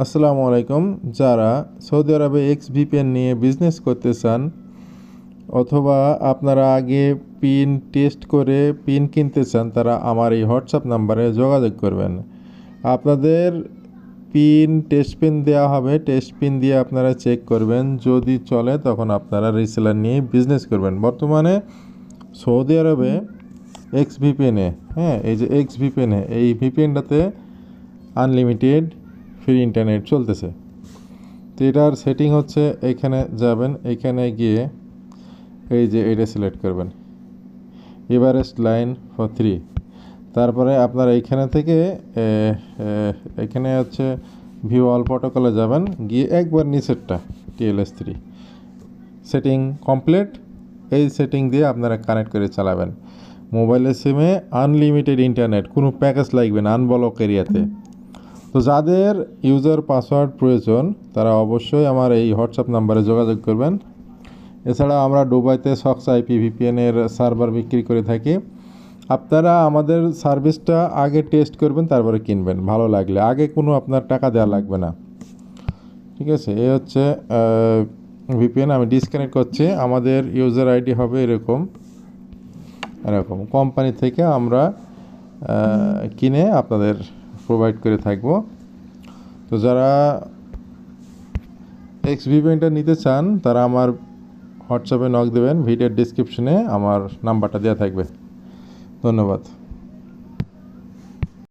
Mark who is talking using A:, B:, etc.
A: আসসালামু আলাইকুম। যারা সৌদি আরবে এক্স ভিপিএন নিয়ে বিজনেস করতে চান, অথবা আপনারা আগে পিন টেস্ট করে পিন কিনতে চান, তারা আমার এই হোয়াটসঅ্যাপ নাম্বারে যোগাযোগ করবেন। আপনাদের পিন টেস্ট পিন দেওয়া হবে। টেস্ট পিন দিয়ে আপনারা চেক করবেন। যদি চলে, তখন আপনারা রিসেলার নিয়ে বিজনেস করবেন। বর্তমানে সৌদি আরবে এক্স ভিপিএনে হ্যাঁ এই যে এক্স ভিপিএনে এই ভিপিএনটাতে আনলিমিটেড ফ্রি ইন্টারনেট চলতেছে। তো এটার সেটিং হচ্ছে এখানে যাবেন, এখানে গিয়ে এই যে এটা সিলেক্ট করবেন। এভারেস্ট লাইন ফর থ্রি তারপরে আপনারা এইখানে থেকে এখানে হচ্ছে ভিউ অল প্রটোকলে যাবেন, গিয়ে একবার নিচেরটা টিএলএস থ্রি সেটিং কমপ্লিট এই সেটিং দিয়ে আপনারা কানেক্ট করে চালাবেন। মোবাইলের সিমে আনলিমিটেড ইন্টারনেট কোনো প্যাকেজ লাগবে না আনব্লক এরিয়াতে। তো যাদের ইউজার পাসওয়ার্ড প্রয়োজন, তারা অবশ্যই আমার এই হোয়াটসঅ্যাপ নাম্বারে যোগাযোগ করবেন। এছাড়া আমরা দুবাইতে সক্স আইপি ভিপিএনের সার্ভার বিক্রি করে থাকি। আপনারা আমাদের সার্ভিসটা আগে টেস্ট করবেন, তারপরে কিনবেন। ভালো লাগলে। আগে কোনো আপনার টাকা দেওয়া লাগবে না। ঠিক আছে? এ হচ্ছে ভিপিএন আমি ডিসকানেক্ট করছি। আমাদের ইউজার আইডি হবে এরকম। এরকম। কোম্পানি থেকে আমরা কিনে আপনাদের প্রোভাইড করে থাকব। তো যারা এক্স ভিভেন্টটা নিতে চান, তারা আমার হোয়াটসঅ্যাপে নক দেবেন, ভিডিওর ডিসক্রিপশনে আমার নাম্বারটা দেওয়া থাকবে। ধন্যবাদ।